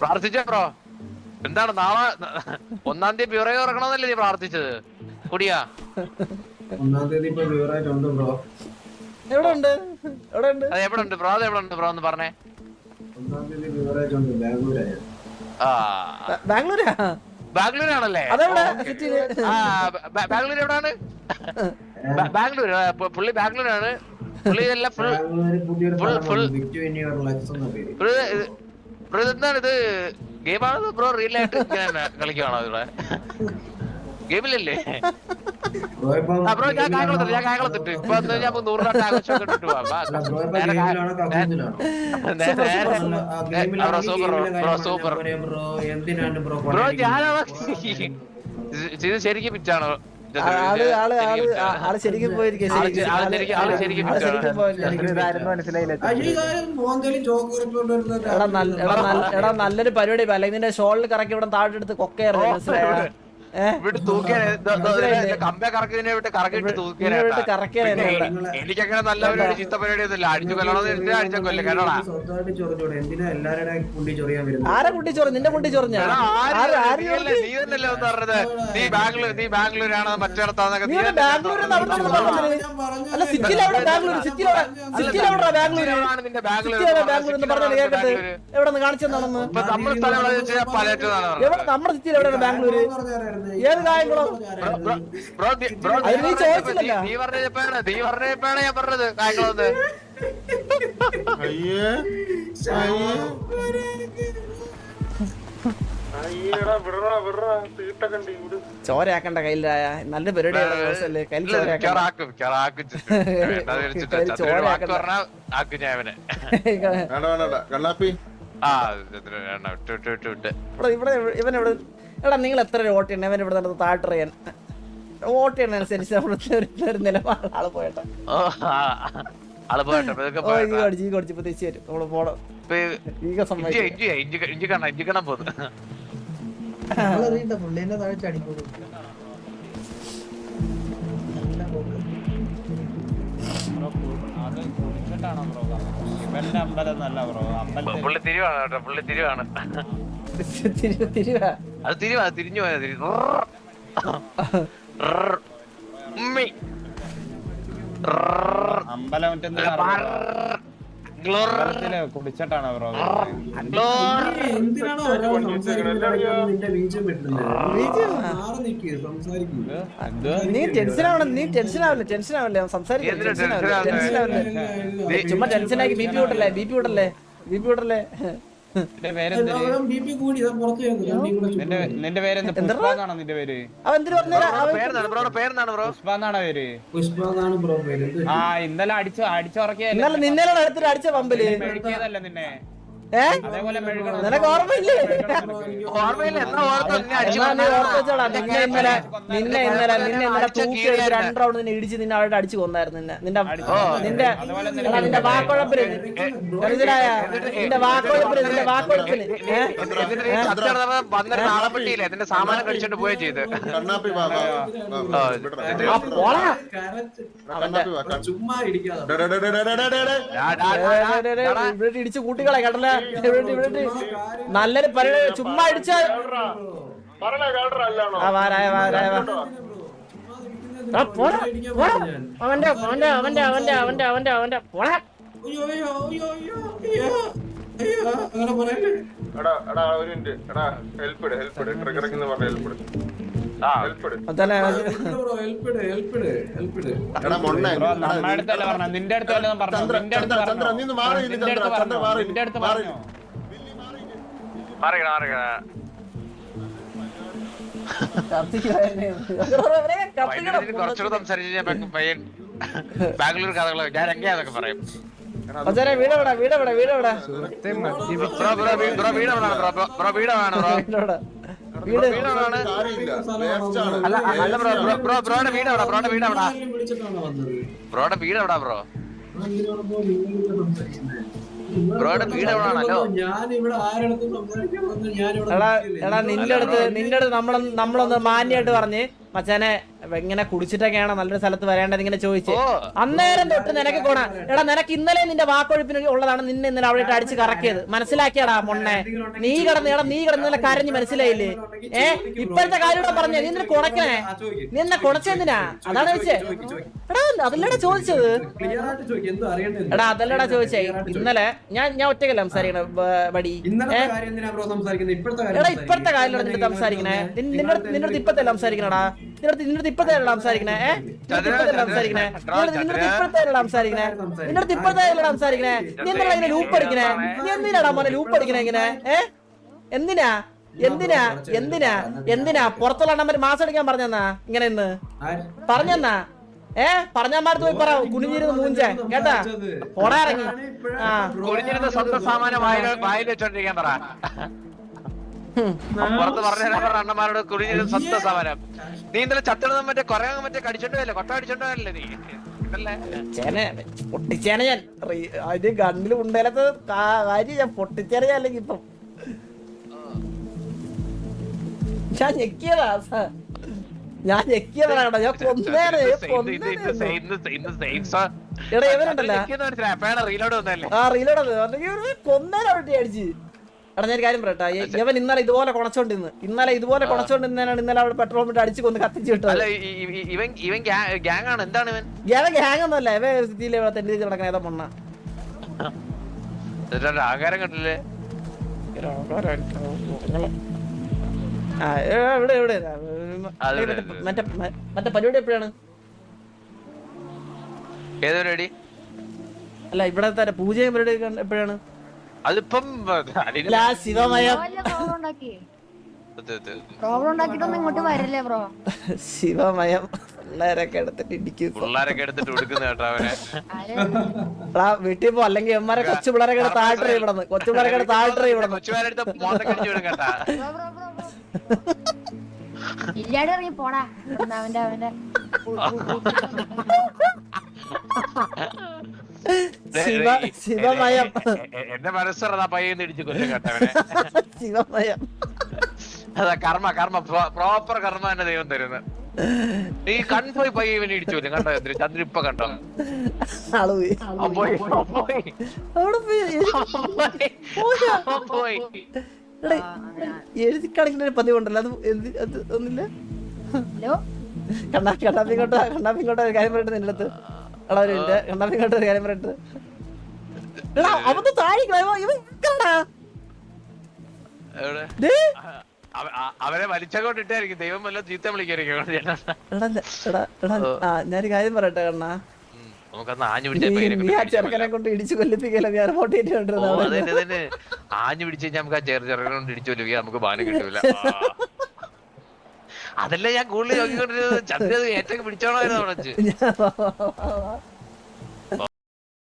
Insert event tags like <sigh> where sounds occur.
പ്രാർത്ഥിച്ചോ bro. എന്താണ് നാളെ ഒന്നാം തീയതി പ്യൂറേ ഇറക്കണമെന്നല്ലേ നീ പ്രാർത്ഥിച്ചത്? കുടിയാ. ഒന്നാം തീയതി ഇപ്പൊ വ്യൂറായിട്ടുണ്ട് ബ്രോ. എവിടെ ഉണ്ട് എവിടെ ഉണ്ട് അത് എവിടെ ഉണ്ട് ബ്രോ? അത് എവിടെ ഉണ്ട് ബ്രോ എന്ന് പറഞ്ഞേ? ഒന്നാം തീയതി വ്യൂറായിട്ടുണ്ട് ബാംഗ്ലൂരായ ആ. ബാംഗ്ലൂരാ? ബാംഗ്ലൂരാണല്ലേ? അതെവിടെ? ആ ബാംഗ്ലൂർ എവിടാണ്? ബാംഗ്ലൂർ പുള്ളി ബാംഗ്ലൂരാണ്. പുള്ളി ഇതെല്ലാം ഫുൾ എന്ന പേര് ബ്രോ ബ്രോ ഇതെന്താണ് ഇത് ഗെയിമാണോ ബ്രോ റിയൽ ആയിട്ട് കളിക്കുവാണോ ഇവിടെ? ഗെയിമിലല്ലേ ബ്രോ ഞാൻ കായംകുളത്തിട്ട് ഞാൻ കായംകുളത്തിട്ട്. ഇപ്പൊ ഞാൻ നൂറ് രൂപ ആഘോഷമൊക്കെ ഇട്ടിട്ട്. Bro bro super bro super ഇത് ശരിക്കും പിച്ചാണോ ആൾ ആൾ ആൾ ആൾ ശരിക്കും പോയിരിക്കും എടാ നല്ല എടാ നല്ലൊരു പരിപാടി അല്ലെങ്കിൽ നിന്റെ ഷോളിൽ കറക്കി ഇവിടെ താഴെ എടുത്ത് കൊക്കയറില്ല മനസ്സിലായോ? എനിക്കങ്ങനെ നല്ല ഒരു ചിത്ത പരിപാടി ഒന്നുമില്ല. അടിച്ചു കൊല്ലണമെന്ന് അടിച്ച കൊല്ലം. കേട്ടോടാ. സ്വന്തമായിട്ട് എന്തിനാ എല്ലാവരുടെ കുണ്ടി ചൊറിയാൻ വരുന്നത്? ആരെ കുട്ടി ചൊറ നിന്റെ കുട്ടി ചൊറഞ്ഞ? നീ തന്നെയല്ലേ ഒന്ന് പറഞ്ഞത്. നീ ബാംഗ്ലൂർ നീ ബാംഗ്ലൂരാണ്? മറ്റേടത്താന്നൊക്കെ നീ പറഞ്ഞത്. അല്ല സിറ്റിയിൽ ബാംഗ്ലൂർ സിറ്റിയിൽ സിറ്റിയിൽ ബാംഗ്ലൂർ നിന്റെ ബാംഗ്ലൂർ ബാംഗ്ലൂർ എന്ന് പറഞ്ഞാൽ ബാംഗ്ലൂർ. എവിടെ നിന്ന് നമ്മുടെ സ്ഥലം എവിടെ നമ്മുടെ സിറ്റിയിൽ എവിടെയാണ് ബാംഗ്ലൂര്? ഏത് കായംകുളം ബ്രോ ബ്രോ നീ നീ ചോദിച്ചില്ലല്ലോ. നീ പറഞ്ഞപ്പോഴാണ് നീ പറഞ്ഞപ്പോഴാണ് ഞാൻ പറഞ്ഞത് കായംകുളത്ത് അയ്യേ. അയ്യേ. അയ്യടാ വിടറാ വിടറാ. തീട്ടൊക്കെ ഉണ്ട് ഇവിടെ. ചോരയാക്കണ്ട കയ്യിലായ. നല്ല പരിപാടിയാണ് ദിവസമല്ലേ കയ്യിൽ ചോരയാക്കണ്ട. <laughs> കണ്ണാപ്പി. ഇവിടെ ഇവൻ ഇവിടെ എടാ നിങ്ങൾ എത്ര വോട്ട് ചെയ്യണം? ഇവൻ ഇവിടെ നടന്ന് ചെയ്യാൻ വോട്ട് ചെയ്യണ അനുസരിച്ച് നമ്മുടെ ഒരു- നിലപാട് ആൾ പോയട്ടെ. പുള്ളിന്റെ താഴെ ബ്രോ? ഇവന്റെ അമ്പലം നല്ല ബ്രോ അമ്പലത്തിൽ. പുള്ളി തിരിവാണ് കേട്ടോ പുള്ളി തിരിവാണ്. തിരിവ് തിരിവാ അത് തിരിവാ തിരിഞ്ഞു പോയാ തിരി അമ്പലം മറ്റെന്താ കുടിച്ചിട്ടാണ് ബ്രോ നീ ടെൻഷൻ ആവണം നീ ടെൻഷൻ ആവില്ല ടെൻഷൻ ആവില്ല സംസാരിക്കില്ല ടെൻഷൻ tension ആവില്ല ടെൻഷൻ ആവുന്നെ? ആവില്ല ചുമ്മാ ടെൻഷൻ ആക്കി ബി പി വിട്ടല്ലേ ബി പി വിട്ടല്ലേ ബി പി വിട്ടല്ലേ നിന്റെ പേര് എന്താണോ നിന്റെ പേര്? പേര്? പുഷ്പ ബ്രോ പേര്. ആ ഇന്നലെ അടിച്ചു അടിച്ചുറക്കിയല്ലേ എടുത്തിട്ട് അടിച്ച പമ്പിൽ. നിന്നെ? നിനക്ക് ഓർമ്മയില്ലേ? നിന്നെ നിന്നെ ഇന്നലെ നിന്നെ ഇന്നലെ നിന്നെ ഇന്നലെ അടിച്ച തൂക്കി. രണ്ട് റൗണ്ട് നിന്നെ ഇടിച്ച് നിന്നെ അവിടെ അടിച്ചു കൊന്നായിരുന്നു നിന്നെ. നിന്റെ നിന്റെ നിന്റെ വാക്കുഴപ്പിന് മനസ്സിലായ നിന്റെ വാക്കുഴപ്പിന് നിന്റെ വാക്കുഴപ്പിന് നിന്റെ സാമാനം കഴിച്ചോണ്ട് പോവുകയും ചെയ്ത്. വാ വാ. വാ, ആ, പോടാ. കരച്ച് കണ്ണാപ്പി ചുമ്മാ ഇടിക്കാതെ ഡേ, ഡേ, ഡേ, ഡേ, ഡേ, ഡേ, ഡേ, ഡേ. ഡാ, ഡാ, ഡാ, ഏ, ഏ, ഡാ, ഡാ. ഏ, ഇവിടെ ഇടിച്ച് കൂട്ടികളെ കേട്ടല്ലേ? നല്ലൊരു പരിപാടി. ചുമ്മാ അടിച്ച. അവന്റെ അവന്റെ അവന്റെ അവന്റെ അവന്റെ അവന്റെ അവന്റെ. പോടാ. അയ്യോ അയ്യോ അയ്യോ അയ്യോ അയ്യോ അയ്യോ പറയല്ലേ എടാ എടാ ഒരു മിനിറ്റ്. എടാ ഹെൽപ്പ് ഇട് ഹെൽപ്പ് ഇട്. ട്രിഗറിംഗ് എന്ന് പറഞ്ഞ ഹെൽപ്പ് ഇട്. നിന്റെ അടുത്ത് നിന്റെ അടുത്ത് പറഞ്ഞു? മാറിക്കണ മാറിക്കണ കുറച്ചുകൂടെ സംസാരിച്ച് ഞാൻ ബാ- <laughs> പയ്യൻ ബാംഗ്ലൂർ കഥകൾ ഞാൻ എങ്ങനെയാന്നൊക്കെ പറയും? വീടവിടെ? വീടവിടെ? വീടവിടെ? വീടവിടെ ബ്രോ വീടവിടെ ബ്രോ വീടവിടെ ബ്രോ? വീടെവിടാ. അല്ല അല്ല ബ്രോ ബ്രോ ബ്രോ ബ്രോയുടെ വീട് എവിടാ? ബ്രോയുടെ വീട് എവിടാ? ആരെങ്കിലും വിളിച്ചിട്ടാണോ വന്നത്? ബ്രോയുടെ വീട് എവിടാ ബ്രോ. ബ്രോയുടെ വീട് എവിടാണല്ലോ. എടാ നിന്റെ അടുത്ത് നിന്റെ അടുത്ത് നമ്മളൊന്ന് നമ്മളൊന്ന് മാന്യായിട്ട് പറഞ്ഞ്. മച്ചാനെ ഇങ്ങനെ കുടിച്ചിട്ടൊക്കെയാണോ നല്ലൊരു സ്ഥലത്ത് വരേണ്ടത് ഇങ്ങനെ ചോദിച്ചു. അന്നേരം തൊട്ട് നിനക്ക് ഗുണ. എടാ നിനക്ക് ഇന്നലെ നിന്റെ വാക്കൊഴുപ്പിന് ഉള്ളതാണ് നിന്നെ ഇന്നലെ അവിടെ അടിച്ച് കറക്കിയത്. മനസ്സിലാക്കിയടാ മൊണ്ണെ നീ കിടന്ന് എടാ നീ കിടന്ന് നല്ല കരഞ്ഞ് മനസ്സിലായില്ലേ? ഏ? ഇപ്പോഴത്തെ കാര്യം പറഞ്ഞ നീ നിന്നെ കുണക്കണേ നീ എന്നെ കുണച്ചെന്തിനാ അതാണ് ചോദിച്ചേ. എടാ അതല്ലടാ ചോദിച്ചത്. ക്ലിയർ ആയിട്ട് ചോദിക്കും എന്തോ അറിയേണ്ടത് എടാ അതല്ലടാ ചോദിച്ചേ. ഇന്നലെ ഞാൻ ഞാൻ ഒറ്റയ്ക്കല്ല സംസാരിക്കണ വടി? ഇന്നലത്തെ കാര്യം എന്തിനാ ബ്രോ സംസാരിക്കുന്നത് ഇപ്പോഴത്തെ കാര്യം എടാ ഇപ്പഴത്തെ കാര്യം നിന്റെ സംസാരിക്കണേ. നിന്റെ അടുത്ത് നിന്റെ അടുത്ത് ഇപ്പത്തല്ല സംസാരിക്കണടാ? നിന്റെ അടുത്ത് നിന്റെ അടുത്ത് ഇപ്പത്തെ സംസാരിക്കണേ ഏ നിന്റെ അടുത്ത് ഇപ്പത്തെ സംസാരിക്കണേ? നിന്നടുത്ത് അടുത്ത് നിന്റെ അടുത്ത് ഇപ്പഴത്തെ സംസാരിക്കണേ? നിന്റെ അടുത്ത് സംസാരിക്കണേ? നീ എന്തിനാ ഇങ്ങനെ ലൂപ്പ് അടിക്കണേ? നീ എന്തിനാടാ മോനെ ലൂപ്പ് അടിക്കണേ ഇങ്ങനെ? ഏ? എന്തിനാ? എന്തിനാ? എന്തിനാ? എന്തിനാ? പുറത്തുള്ള അണ്ണന്മാര് മാസം അടിക്കാൻ പറഞ്ഞെന്നാ? ഇങ്ങനെ ഇന്ന്? പറഞ്ഞെന്നാ? ഏ? പറഞ്ഞമാരത്ത് പോയി പറ കുനിഞ്ഞിരുന്ന് മൂഞ്ചേ കേട്ടാ? പോടാ ഇറങ്ങി. ആ. കുനിഞ്ഞിരുന്ന് സ്വന്തം സാമാനം വായിൽ വായിൽ വെച്ചോണ്ടിരിക്കാൻ പറ. പുറത്ത് പറഞ്ഞ അണ്ണന്മാരോട് കുടിഞ്ഞിരുന്ന സ്വന്തം സമരം നീ ഇന്നലെ ചത്തിടുന്ന മറ്റേ കൊറേ മറ്റേ കടിച്ചോണ്ടല്ലേ കൊട്ട കടിച്ചോണ്ട് പോയല്ലേ നീ പൊട്ടിച്ചേനെ ഞാൻ. അതിന് അത് ഗണ്ണിൽ ഉണ്ടേലത്ത് കാര്യം ഞാൻ പൊട്ടിച്ചേനെ ഞാൻ അല്ലെങ്കിൽ ഇപ്പം. ഞാൻ ഞെക്കിയതാ ഞാൻ ഞെക്കിയതാണ് ഞാൻ കൊന്നേനെ കൊന്നേനെ. ആ റീലോഡ് വന്നല്ലേ ആ റീലോട് കൊന്നേനെ അവിടെ അടിച്ച്. എടാ ഞാൻ കാര്യം പറയട്ടെ. ഇവൻ ഇന്നലെ ഇതുപോലെ കുണച്ചോണ്ടിരുന്നു. ഇന്നലെ ഇതുപോലെ കൊണച്ചോണ്ടിരുന്നാണ് ഇന്നലെ അവിടെ പെട്രോൾ ഇട്ട് അടിച്ചു കൊന്ന് കത്തിച്ച് വിട്ടത്. ഇവൻ ഇവൻ ഗ്യാങ് ആണ് എന്താണ് ഇവൻ? ഇവൻ ഗ്യാങ് ഒന്നുമല്ല ഇവ സ്ഥിതിയിൽ ഇവിടെ തെണ്ടി നടക്കണ ഏതാ മണ്ണ ആകാരം കണ്ടില്ലേ? ഇവിടെ, മറ്റേ മറ്റേ പരിപാടി എപ്പോഴാണ്? അല്ല ഇവിടത്തെ പൂജയും പരിപാടി എപ്പോഴാണ്? അതിപ്പം അല്ല ശിവമയം. പ്രോബ്ലം ഉണ്ടാക്കിട്ടൊന്നും ഇങ്ങോട്ട് വരല്ലേ ബ്രോ? ശിവമയം. പിള്ളേരൊക്കെ എടുത്തിട്ട് ഇടിക്കും. പിള്ളേരൊക്കെ എടുത്തിട്ട് കൊടുക്കുന്ന കേട്ടോ അവനെ. എടാ വീട്ടിൽ പോ. അല്ലെങ്കിൽ എമ്മാരെ കൊച്ചു പിള്ളേരൊക്കെ താഴ്ത്തറി ഇവിടെ നിന്ന് കൊച്ചു പിള്ളേരൊക്കെ താഴ്ത്തറി ഇവിടെ നിന്ന് കൊച്ചുമാരെടുത്ത് മോത്തൊക്കെ അടിച്ചു വിടും കേട്ടാ. Bro bro bro bro. ഇല്ലാണ്ട് ഇറങ്ങി പോടാ. ഇവിടുന്ന് അവന്റെ <laughs> ശിവ ശിവമയം എന്റെ മനസ്സറതാ പയ്യെന്ന് ഇടിച്ചു കൊല്ലും കേട്ടവനെ ശിവമയം അതാ കർമ്മ കർമ്മ പ്രോപ്പർ കർമ്മ തന്നെ ദൈവം തരുന്നത് ഈ കൺപോയി പയ്യെ ഇവനെ ഇടിച്ചു കൊല്ലും. കണ്ടോ ചന്ദ്രൻ ഇപ്പൊ കണ്ടോ? ആൾ പോയി. അവൻ പോയി പോയി. അവിടെ പോയി. എഴുതി- കാണിക്കുന്ന ഒരു പതിവുണ്ടല്ലോ. അത് ഒന്നില്ല? ഹലോ? കണ്ണാ കണ്ണാപ്പി ഇങ്ങോട്ട് കണ്ണാപ്പി ഇങ്ങോട്ട് ഒരു കാര്യം പറയട്ടെ നിന്റെ അടുത്ത്. എടാ കണ്ണാപ്പി ഒരു കാര്യം താഴെ ഇവൻ അവരെ വലിച്ചങ്ങോട്ടിട്ടായിരിക്കും ദൈവം വല്ല ചീത്ത വിളിക്കായിരിക്കും ഞാനൊരു കാര്യം പറയട്ടെ കണ്ണാ? നമുക്കന്ന് ആഞ്ഞു പിടിച്ച ചെറുക്കനെ കൊണ്ട് ഇടിച്ചു കൊല്ലിപ്പിക്കല ഞാൻ റിപ്പോർട്ട് ഓ ചെയ്തിട്ടുണ്ടായിരുന്നു അതന്നെ തന്നെ ആഞ്ഞു പിടിച്ച് കഴിഞ്ഞാൽ നമുക്ക് ആ ചെറു ചെറുക്കനെ കൊണ്ട് ഇടിച്ചു കൊല്ലുക നമുക്ക് ബാനം കിട്ടൂല. <laughs> അതല്ല ഞാൻ കൂടുതൽ ചോദിക്കൊണ്ടിരുന്നത് ചന്ദ്രത് ഏറ്റവും പിടിച്ചോണമായിരുന്നു അവിടെ